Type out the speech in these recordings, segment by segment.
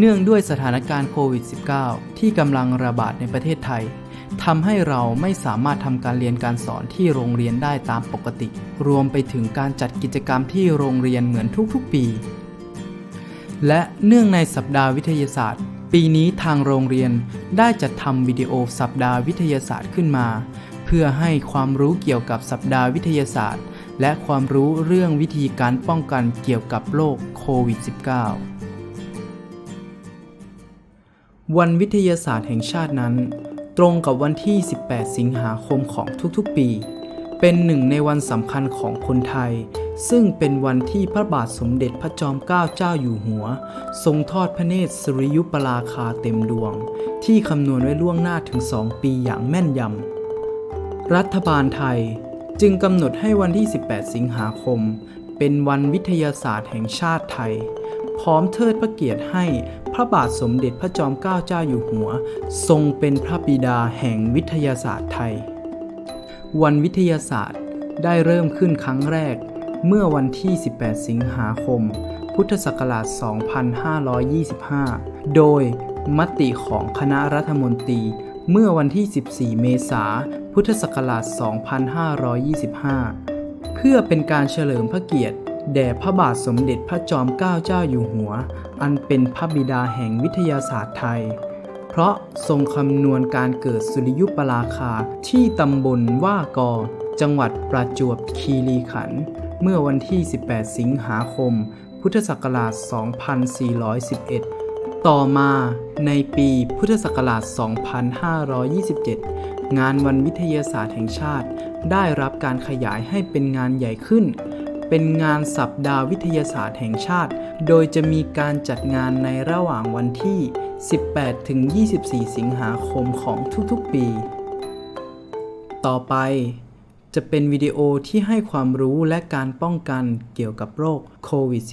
เนื่องด้วยสถานการณ์โควิด -19 ที่กำลังระบาดในประเทศไทยทำให้เราไม่สามารถทำการเรียนการสอนที่โรงเรียนได้ตามปกติ รวมไปถึงการจัดกิจกรรมที่โรงเรียนเหมือนทุกๆปี และเนื่องในสัปดาห์วิทยาศาสตร์ ปีนี้ทางโรงเรียนได้จัดทำวิดีโอสัปดาห์วิทยาศาสตร์ขึ้นมา เพื่อให้ความรู้เกี่ยวกับสัปดาห์วิทยาศาสตร์ และความรู้เรื่องวิธีการป้องกันเกี่ยวกับโรคโควิด -19 วันวิทยาศาสตร์แห่งชาตินั้น ตรงกับวันที่ 18 สิงหาคมของทุกๆปี เป็นหนึ่งในวันสำคัญของคนไทย ซึ่งเป็นวันที่พระบาทสมเด็จพระจอมเกล้าเจ้าอยู่หัว ทรงทอดพระเนตรสริยุปราคาเต็มดวง ที่คำนวณไว้ล่วงหน้าถึง 2 ปีอย่างแม่นยำ รัฐบาลไทยจึงกำหนดให้วันที่ 18 สิงหาคม เป็นวันวิทยาศาสตร์แห่งชาติไทย พร้อมเทิดพระเกียรติให้ ระบาทสมเด็จพระจอมเกล้าเจ้าอยู่หัว ทรงเป็นพระบิดาแห่งวิทยาศาสตร์ไทย วันวิทยาศาสตร์ได้เริ่มขึ้นครั้งแรก เมื่อวันที่ 18 สิงหาคม พุทธศักราช 2525 โดยมติของคณะรัฐมนตรีเมื่อวันที่ 14 เมษายนพุทธศักราช 2525 เพื่อเป็นการเฉลิมพระเกียรติแด่พระบาทสมเด็จพระจอมเกล้าเจ้าอยู่หัว อันเป็นพระบิดาแห่งวิทยาศาสตร์ไทย เพราะทรงคำนวณการเกิดสุริยุปราคาที่ตำบลว่ากอ จังหวัดประจวบคีรีขันธ์เมื่อวันที่ 18 สิงหาคม พุทธศักราช 2411 ต่อมาในปีพุทธศักราช 2527 งานวันวิทยาศาสตร์แห่งชาติ ได้รับการขยายให้เป็นงานใหญ่ขึ้น เป็นงานสัปดาห์วิทยาศาสตร์แห่งชาติ โดยจะมีการจัดงานในระหว่างวันที่ 18 ถึง 24 สิงหาคมของทุกๆปี ต่อไปจะเป็นวิดีโอที่ให้ความรู้และการป้องกันเกี่ยวกับโรคโควิด -19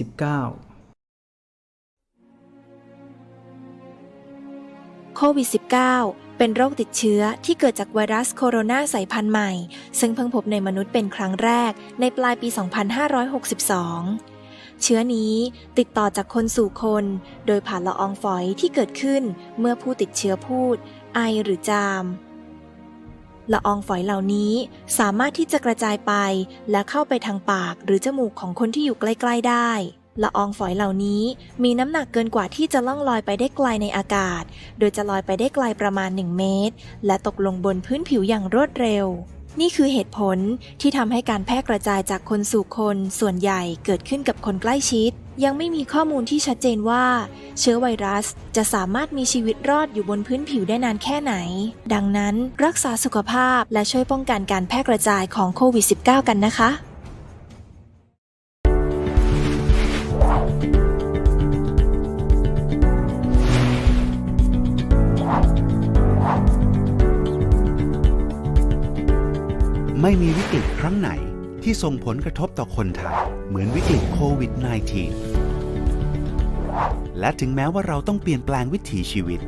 โควิด -19 เป็นโรคติดเชื้อที่เกิดจากไวรัสโคโรนาสายพันธุ์ใหม่ ซึ่งเพิ่งพบในมนุษย์เป็นครั้งแรกในปลายปี 2562 เชื้อนี้ติดต่อจากคนสู่คน โดยผ่านละอองฝอยที่เกิดขึ้นเมื่อผู้ติดเชื้อพูด ไอหรือจามละอองฝอยเหล่านี้สามารถที่จะกระจายไปและเข้าไปทางปากหรือจมูกของคนที่อยู่ใกล้ ๆ ได้ ละอองฝอยเหล่านี้มีน้ำหนักเกินกว่าที่จะล่องลอยไปได้ไกลในอากาศ โดยจะลอยไปได้ไกลประมาณ 1 เมตร และตกลงบนพื้นผิวอย่างรวดเร็ว นี่คือเหตุผลที่ทำให้การแพร่กระจายจากคนสู่คนส่วนใหญ่เกิดขึ้นกับคนใกล้ชิด ยังไม่มีข้อมูลที่ชัดเจนว่า เชื้อไวรัสจะสามารถมีชีวิตรอดอยู่บนพื้นผิวได้นานแค่ไหน ดังนั้นรักษาสุขภาพและช่วยป้องกันการแพร่กระจายของโควิด -19 กันนะคะ ไม่มีวิกฤตครั้งไหนที่ส่งผลกระทบต่อคนไทย เหมือนวิกฤตโควิด -19 และถึงแม้ว่าเราต้องเปลี่ยนแปลงวิถีชีวิต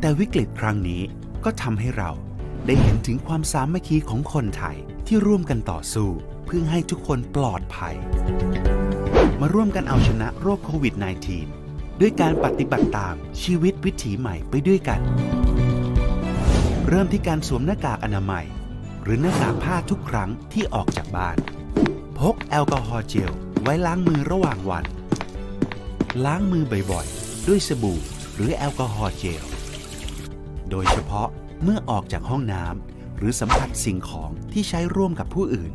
แต่วิกฤตครั้งนี้ก็ทำให้เราได้เห็นถึงความสามัคคีของคนไทยที่ร่วมกันต่อสู้ เพื่อให้ทุกคนปลอดภัย มาร่วมกันเอาชนะโรคโควิด -19 ด้วยการปฏิบัติตามชีวิตวิถีใหม่ไปด้วยกัน เริ่มที่การสวมหน้ากากอนามัย หรือหน้ากากผ้าทุกครั้งที่ออกจากบ้าน พกแอลกอฮอล์เจลไว้ล้างมือระหว่างวัน ล้างมือบ่อยๆ ด้วยสบู่หรือแอลกอฮอล์เจล โดยเฉพาะเมื่อออกจากห้องน้ำหรือสัมผัสสิ่งของที่ใช้ร่วมกับผู้อื่น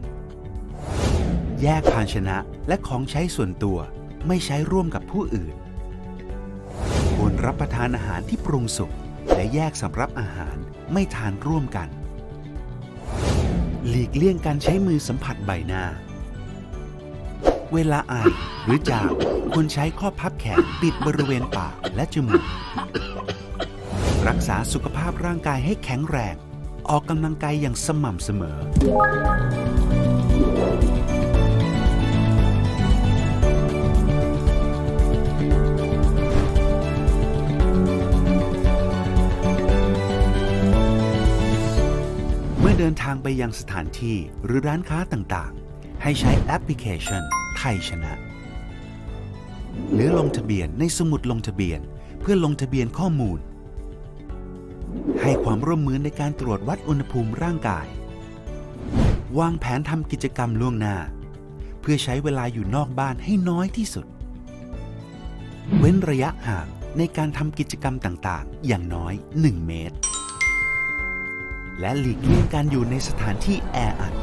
แยกภาชนะและของใช้ส่วนตัวไม่ใช้ร่วมกับผู้อื่นควรรับประทานอาหารที่ปรุงสุกและแยกสำรับอาหารไม่ทานร่วมกัน หลีกเลี่ยงการใช้มือสัมผัสใบหน้า เวลาไอหรือจามควรใช้ข้อพับแขนปิดบริเวณปากและจมูก รักษาสุขภาพร่างกายให้แข็งแรง ออกกำลังกายอย่างสม่ำเสมอ นทางไปยังสถานที่หรือร้านค้าต่างๆ ให้ใช้แอปพลิเคชัน ไทยชนะ หรือลงทะเบียนในสมุดลงทะเบียน เพื่อลงทะเบียนข้อมูล ให้ความร่วมมือในการตรวจวัดอุณหภูมิร่างกาย วางแผนทำกิจกรรมล่วงหน้า เพื่อใช้เวลาอยู่นอกบ้านให้น้อยที่สุด เว้นระยะห่างในการทำกิจกรรมต่างๆ อย่างน้อย 1 เมตร และหลีกเลี่ยงการอยู่ในสถานที่แออัด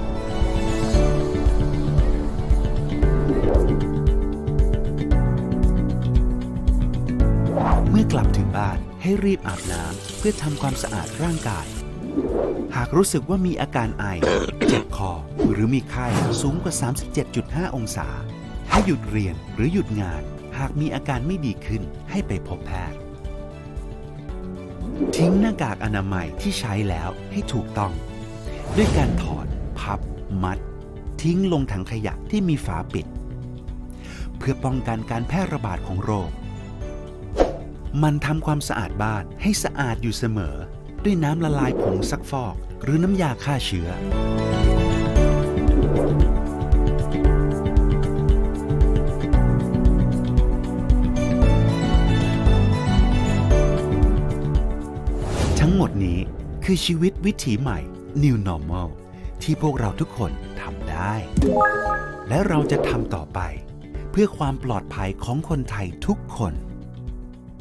เมื่อกลับถึงบ้านให้รีบอาบน้ำเพื่อทำความสะอาดร่างกาย หากรู้สึกว่ามีอาการไอ เจ็บคอ หรือมีไข้สูงกว่า 37.5 องศา ให้หยุดเรียนหรือหยุดงาน หากมีอาการไม่ดีขึ้นให้ไปพบแพทย์ ทิ้งหน้ากากอนามัยที่ใช้แล้วให้ถูกต้อง ด้วยการถอด พับ มัด ทิ้งลงถังขยะที่มีฝาปิด เพื่อป้องกันการแพร่ระบาดของโรค มันทำความสะอาดบ้านให้สะอาดอยู่เสมอ ด้วยน้ำละลายผงซักฟอก หรือน้ำยาฆ่าเชื้อ ทั้งหมดนี้คือชีวิตวิถีใหม่ New Normal ที่พวกเราทุกคนทำได้ และเราจะทำต่อไป เพื่อความปลอดภัยของคนไทยทุกคน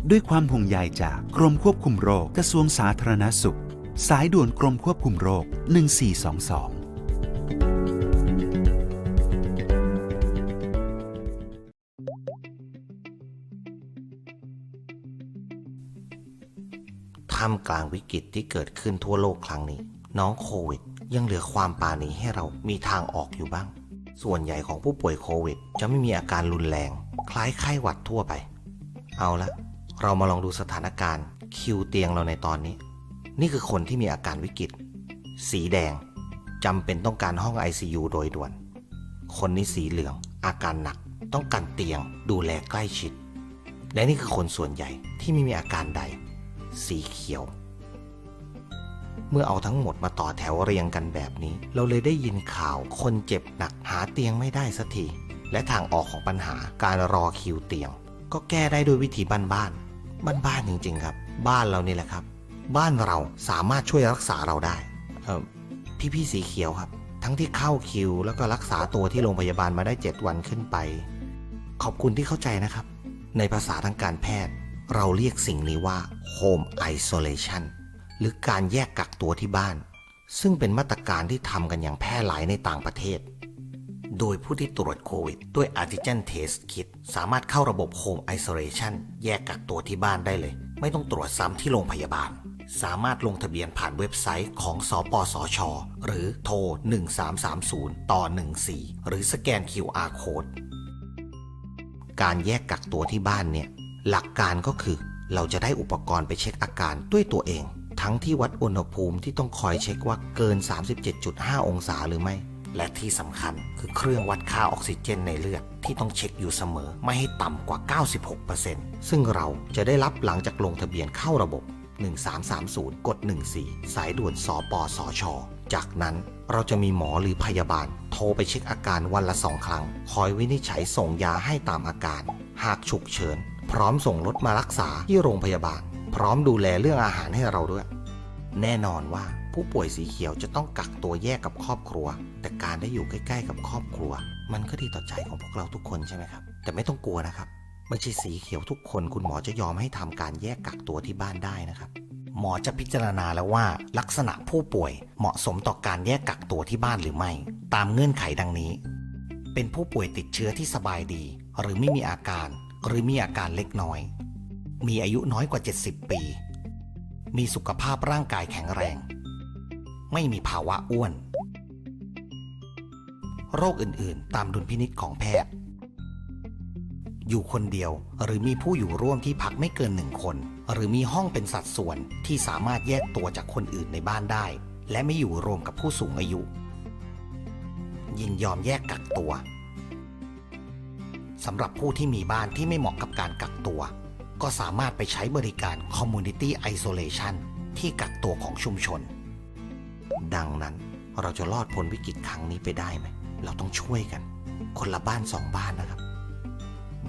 ด้วยความห่วงใยจากกรมควบคุมโรคกระทรวงสาธารณสุข สายด่วนกรมควบคุมโรค 1422 ท่ามกลางวิกฤตที่เกิดขึ้นทั่วโลกครั้งนี้ น้องโควิด ยังเหลือความปานีให้เรามีทางออกอยู่บ้าง ส่วนใหญ่ของผู้ป่วยโควิด จะไม่มีอาการรุนแรง คล้ายไข้หวัดทั่วไป เอาละ เรามาลองดูสถานการณ์ คิวเตียงเราในตอนนี้ นี่คือคนที่มีอาการวิกฤต สีแดงจำเป็นต้องการห้อง ICU โดยด่วน คนนี้สีเหลือง อาการหนัก ต้องการเตียง ดูแลใกล้ชิด และนี่คือคนส่วนใหญ่ที่ไม่มีอาการใด สีเขียว เมื่อเอาทั้งหมดมาต่อแถวเรียงกันแบบนี้ เราเลยได้ยินข่าวคนเจ็บหนักหาเตียงไม่ได้สักที และทางออกของปัญหาการรอคิวเตียง ก็แก้ได้ด้วยวิธีบ้านบ้านบ้านบ้านๆจริง ๆ ครับ บ้านเรานี่แหละครับ บ้านเราสามารถช่วยรักษาเราได้เออพี่ๆสีเขียวครับ ทั้งที่เข้าคิว แล้วก็รักษาตัวที่โรงพยาบาลมาได้ 7 วันขึ้นไป ขอบคุณที่เข้าใจนะครับ ในภาษาทางการแพทย์ เราเรียกสิ่งนี้ว่า home isolation หรือการแยกกักตัวที่บ้าน ซึ่งเป็นมาตรการที่ทำกันอย่างแพร่หลายในต่างประเทศ โดยผู้ที่ตรวจโควิด ด้วย antigen test kit สามารถเข้าระบบ home isolation แยกกักตัวที่บ้านได้เลย ไม่ต้องตรวจซ้ำที่โรงพยาบาล สามารถลงทะเบียนผ่านเว็บไซต์ของสปสชหรือโทร 1330 ต่อ 14 หรือสแกน QR code การแยกกักตัวที่บ้านเนี่ย หลักการก็คือ เราจะได้อุปกรณ์ไปเช็คอาการด้วยตัวเอง ทั้งที่วัดอุณหภูมิที่ต้องคอยเช็คว่าเกิน 37.5 องศาหรือไม่ และที่สำคัญคือเครื่องวัดค่าออกซิเจนในเลือดที่ต้องเช็คอยู่เสมอไม่ให้ต่ำกว่า 96%ซึ่งเราจะได้รับหลังจากลงทะเบียนเข้าระบบ 1330 กด 14 สายด่วนสปสช จากนั้นเราจะมีหมอหรือพยาบาล โทรไปเช็คอาการวันละสองครั้ง คอยวินิจฉัยส่งยาให้ตามอาการ หากฉุกเฉิน พร้อมส่งรถมารักษาที่โรงพยาบาล พร้อมดูแลเรื่องอาหารให้เราด้วย แน่นอนว่าผู้ป่วยสีเขียวจะต้องกักตัวแยกกับครอบครัว แต่การได้อยู่ใกล้ๆ กับครอบครัว มันก็ดีต่อใจของพวกเราทุกคนใช่ไหมครับ แต่ไม่ต้องกลัวนะครับไม่ใช่สีเขียวทุกคนคุณหมอจะยอมให้ทำการแยกกักตัวที่บ้านได้นะครับ หมอจะพิจารณาแล้วว่าลักษณะผู้ป่วยเหมาะสมต่อการแยกกักตัวที่บ้านหรือไม่ ตามเงื่อนไขดังนี้ เป็นผู้ป่วยติดเชื้อที่สบายดี หรือไม่มีอาการ หรือมีอาการเล็กน้อย มีอายุน้อยกว่า 70 ปี มีสุขภาพร่างกายแข็งแรง ไม่มีภาวะอ้วน โรคอื่นๆ ตามดุลพินิษของแพทย์ อยู่คนเดียวหรือมีผู้อยู่ร่วมที่พักไม่เกินหนึ่งคน หรือมีห้องเป็นสัดส่วนที่สามารถแยกตัวจากคนอื่นในบ้านได้ และไม่อยู่รวมกับผู้สูงอายุ ยินยอมแยกกักตัว สำหรับผู้ที่มีบ้านที่ไม่เหมาะกับการกักตัว ก็สามารถไปใช้บริการ Community Isolation ที่กักตัวของชุมชน ดังนั้นเราจะรอดพ้นวิกฤตครั้งนี้ไปได้ไหม เราต้องช่วยกัน คนละบ้านสองบ้านนะครับ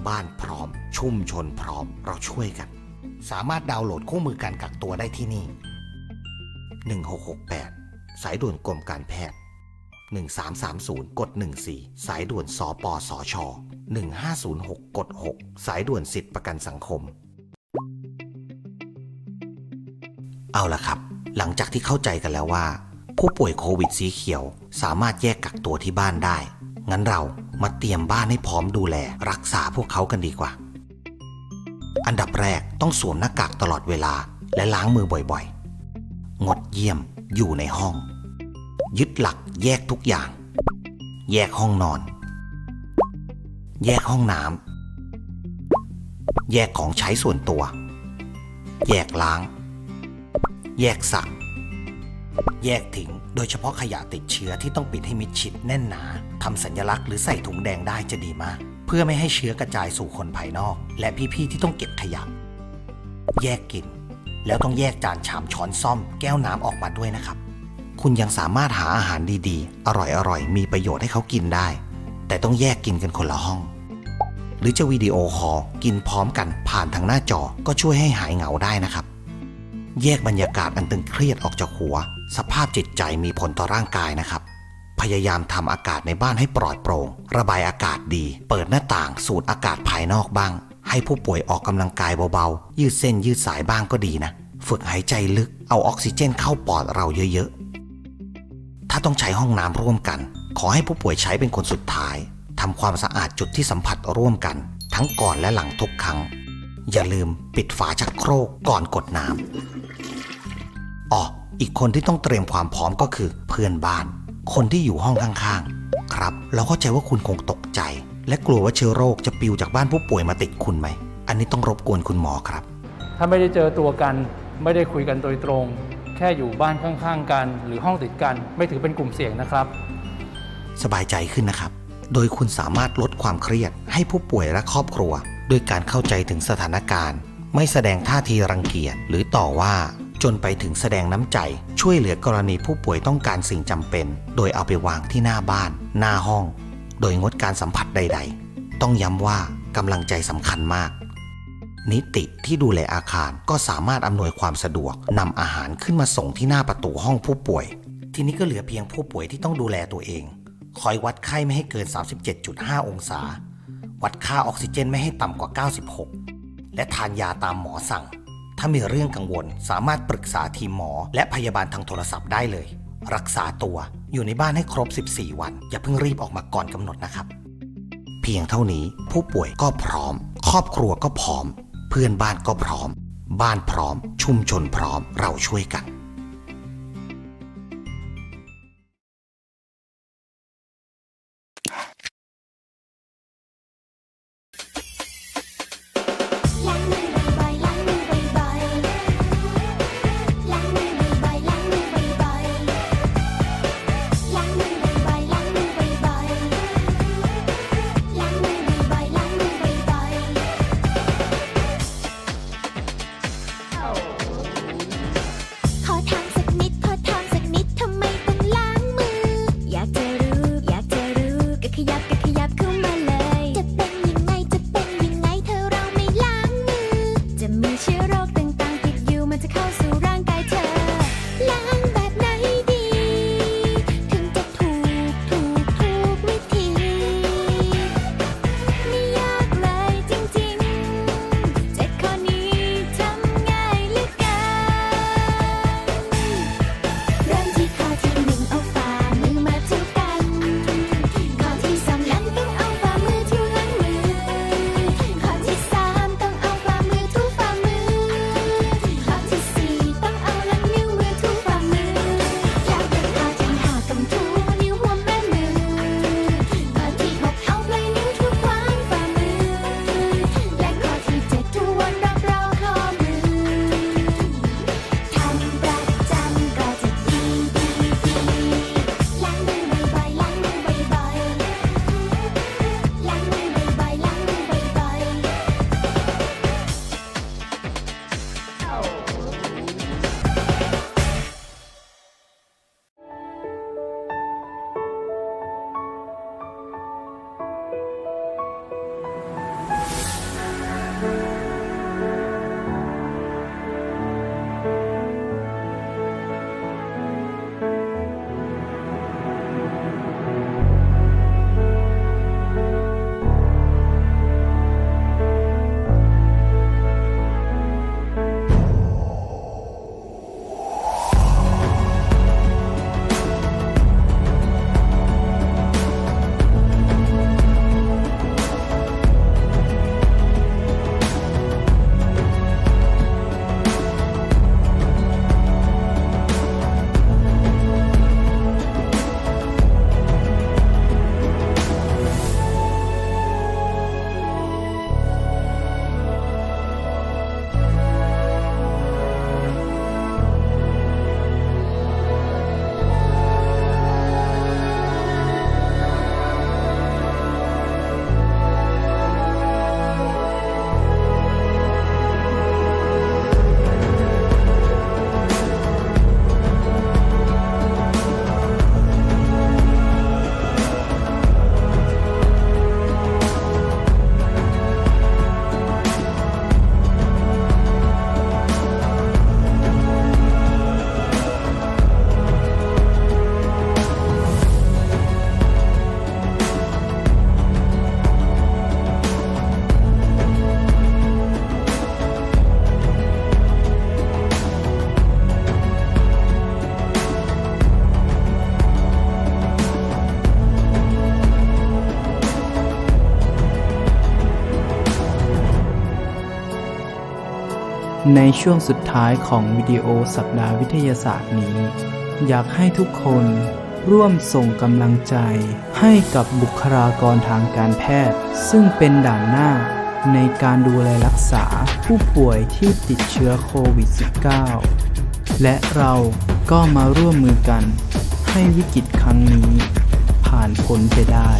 บ้านพร้อม ชุมชนพร้อม เราช่วยกัน สามารถดาวน์โหลดคู่มือการกักตัวได้ที่นี่ 1668 สายด่วนกรมการแพทย์ 1330 กด 14 สายด่วนสปสช 1506 กด 6 สายด่วนสิทธิประกันสังคม เอาละครับ หลังจากที่เข้าใจกันแล้วว่า ผู้ป่วยโควิดสีเขียว สามารถแยกกักตัวที่บ้านได้ งั้นเรามาเตรียมบ้านให้พร้อมดูแล รักษาพวกเขากันดีกว่า อันดับแรกต้องสวมหน้ากากตลอดเวลา และล้างมือบ่อยๆ งดเยี่ยมอยู่ในห้อง ยึดหลักแยกทุกอย่าง แยกห้องนอน แยกห้องน้ำแยกของใช้ส่วนตัว แยกล้าง แยกสักแยกทิ้งโดยเฉพาะขยะติดเชื้อที่ต้องปิดให้มิดชิดแน่นหนาทำสัญลักษณ์หรือใส่ถุงแดงได้จะดีมาก เพื่อไม่ให้เชื้อกระจายสู่คนภายนอก และพี่ๆที่ต้องเก็บขยะ แยกกิน แล้วต้องแยกจานชามช้อนซ่อม แก้วน้ำออกมาด้วยนะครับ คุณยังสามารถหาอาหารดีๆ อร่อยๆ มีประโยชน์ให้เขากินได้ แต่ต้องแยกกินกันคนละห้อง หรือจะวิดีโอคอลกินพร้อมกันผ่านทางหน้าจอก็ช่วยให้หายเหงาได้นะครับ แยกบรรยากาศอันตึงเครียดออกจากหัว สภาพจิตใจมีผลต่อร่างกายนะครับ พยายามทำอากาศในบ้านให้ปลอดโปร่ง ระบายอากาศดี เปิดหน้าต่างสูดอากาศภายนอกบ้าง ให้ผู้ป่วยออกกำลังกายเบาๆ ยืดเส้นยืดสายบ้างก็ดีนะ ฝึกหายใจลึก เอาออกซิเจนเข้าปอดเราเยอะๆ ถ้าต้องใช้ห้องน้ำร่วมกัน ขอให้ผู้ป่วยใช้เป็นคนสุดท้ายทำความสะอาดจุดที่สัมผัสร่วมกัน ทั้งก่อนและหลังทุกครั้ง อย่าลืมปิดฝาชักโครกก่อนกดน้ำอ๋ออีกคนที่ต้องเตรียมความพร้อมก็คือเพื่อนบ้าน คนที่อยู่ห้องข้างๆ ครับ เราเข้าใจว่าคุณคงตกใจ และกลัวว่าเชื้อโรคจะปิวจากบ้านผู้ป่วยมาติดคุณไหม อันนี้ต้องรบกวนคุณหมอครับ ถ้าไม่ได้เจอตัวกัน ไม่ได้คุยกันโดยตรง แค่อยู่บ้านข้างๆกัน หรือห้องติดกัน ไม่ถือเป็นกลุ่มเสี่ยงนะครับ สบายใจขึ้นนะครับ โดยคุณสามารถลดความเครียดให้ผู้ป่วยและครอบครัว ด้วยการเข้าใจถึงสถานการณ์ ไม่แสดงท่าทีรังเกียจหรือต่อว่าจนไปถึงแสดงน้ำใจ ช่วยเหลือกรณีผู้ป่วยต้องการสิ่งจำเป็น โดยเอาไปวางที่หน้าบ้าน หน้าห้อง โดยงดการสัมผัสใด ๆ ต้องย้ำว่ากำลังใจสำคัญมาก นิติที่ดูแลอาคารก็สามารถอำนวยความสะดวกนำอาหารขึ้นมาส่งที่หน้าประตูห้องผู้ป่วย ทีนี้ก็เหลือเพียงผู้ป่วยที่ต้องดูแลตัวเอง คอยวัดไข้ไม่ให้เกิน 37.5 องศา วัดค่าออกซิเจนไม่ให้ต่ำกว่า 96 และทานยาตามหมอสั่ง ถ้ามีเรื่องกังวลสามารถปรึกษาทีมหมอ และพยาบาลทางโทรศัพท์ได้เลย รักษาตัวอยู่ในบ้านให้ครบ 14 วัน อย่าเพิ่งรีบออกมาก่อนกำหนดนะครับ เพียงเท่านี้ผู้ป่วยก็พร้อม ครอบครัวก็พร้อม เพื่อนบ้านก็พร้อม บ้านพร้อม ชุมชนพร้อมเราช่วยกัน ในช่วงสุดท้ายของวิดีโอสัปดาห์วิทยาศาสตร์นี้ อยากให้ทุกคนร่วมส่งกำลังใจ ให้กับบุคลากรทางการแพทย์ ซึ่งเป็นด่านหน้าในการดูแลรักษาผู้ป่วยที่ติดเชื้อโควิด -19 และเราก็มาร่วมมือกัน ให้วิกฤตครั้งนี้ ผ่านพ้นไปได้